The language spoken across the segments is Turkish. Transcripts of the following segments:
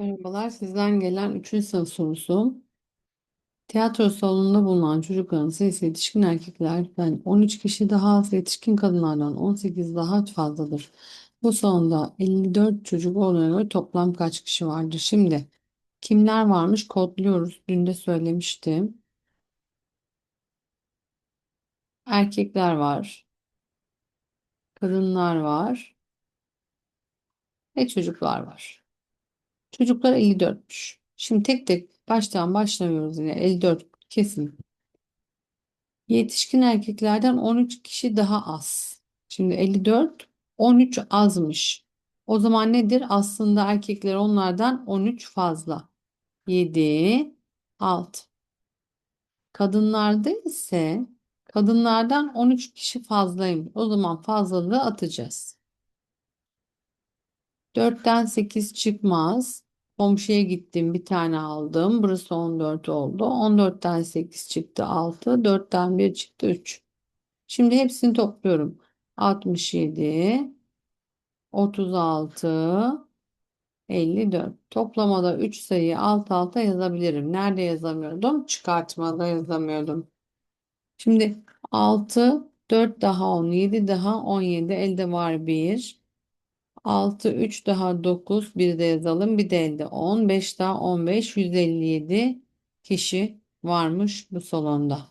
Merhabalar, sizden gelen 3. sınıf sorusu. Tiyatro salonunda bulunan çocukların sayısı yetişkin erkeklerden 13 kişi daha az, yetişkin kadınlardan 18 daha fazladır. Bu salonda 54 çocuk olduğuna göre toplam kaç kişi vardır? Şimdi kimler varmış kodluyoruz. Dün de söylemiştim. Erkekler var, kadınlar var ve çocuklar var. Çocuklar 54'müş. Şimdi tek tek baştan başlamıyoruz yine. 54 kesin. Yetişkin erkeklerden 13 kişi daha az. Şimdi 54, 13 azmış. O zaman nedir? Aslında erkekler onlardan 13 fazla. 7, 6. Kadınlarda ise kadınlardan 13 kişi fazlayım. O zaman fazlalığı atacağız. 4'ten 8 çıkmaz. Komşuya gittim bir tane aldım. Burası 14 oldu. 14'ten 8 çıktı 6. 4'ten 1 çıktı 3. Şimdi hepsini topluyorum. 67, 36, 54. Toplamada 3 sayıyı alt alta yazabilirim. Nerede yazamıyordum? Çıkartmada yazamıyordum. Şimdi 6, 4 daha 10, 7 daha 17. Elde var 1. 6, 3 daha 9. Bir de yazalım. Bir de elde 10. 5 daha 15. 157 kişi varmış bu salonda.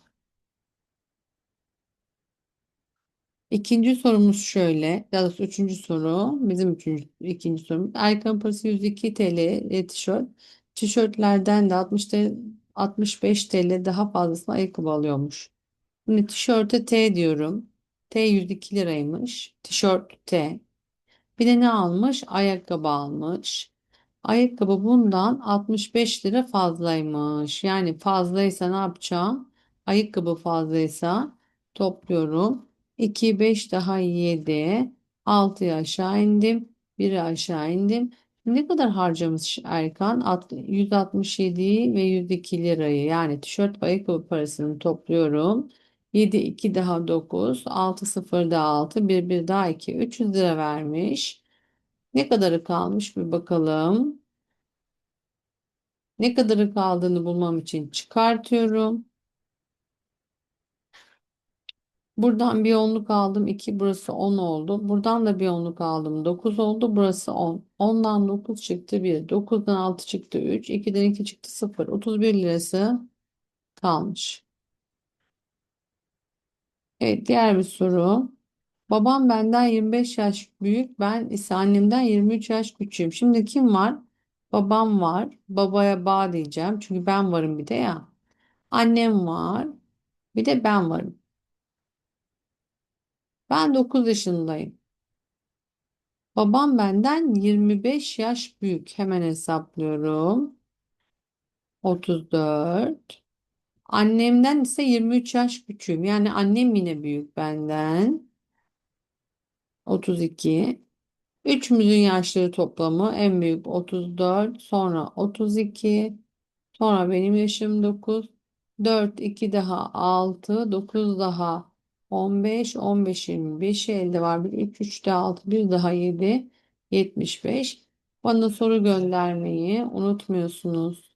İkinci sorumuz şöyle. Daha doğrusu üçüncü soru. Bizim üçüncü, ikinci sorumuz. Erkan parası 102 TL e, tişört. Tişörtlerden de 60 TL, 65 TL daha fazlasını ayakkabı alıyormuş. Şimdi tişörte T diyorum. T 102 liraymış. Tişört T. Bir de ne almış? Ayakkabı almış. Ayakkabı bundan 65 lira fazlaymış. Yani fazlaysa ne yapacağım? Ayakkabı fazlaysa topluyorum. 2, 5 daha 7. 6'yı aşağı indim. 1'i aşağı indim. Ne kadar harcamış Erkan? Alt- 167 ve 102 lirayı yani tişört ve ayakkabı parasını topluyorum. 7, 2 daha 9. 6, 0 daha 6. 1, 1 daha 2. 300 lira vermiş. Ne kadarı kalmış bir bakalım. Ne kadarı kaldığını bulmam için çıkartıyorum. Buradan bir onluk aldım. 2 burası 10 oldu. Buradan da bir onluk aldım. 9 oldu. Burası 10. 10'dan 9 çıktı 1. 9'dan 6 çıktı 3. 2'den 2 çıktı 0. 31 lirası kalmış. Evet diğer bir soru. Babam benden 25 yaş büyük. Ben ise annemden 23 yaş küçüğüm. Şimdi kim var? Babam var. Babaya bağ diyeceğim. Çünkü ben varım bir de ya. Annem var. Bir de ben varım. Ben 9 yaşındayım. Babam benden 25 yaş büyük. Hemen hesaplıyorum. 34. Annemden ise 23 yaş küçüğüm. Yani annem yine büyük benden. 32. Üçümüzün yaşları toplamı en büyük 34, sonra 32, sonra benim yaşım 9, 4, 2 daha 6, 9 daha 15, 15, 25 elde var. 1, 3, 3 daha 6, 1 daha 7, 75. Bana soru göndermeyi unutmuyorsunuz.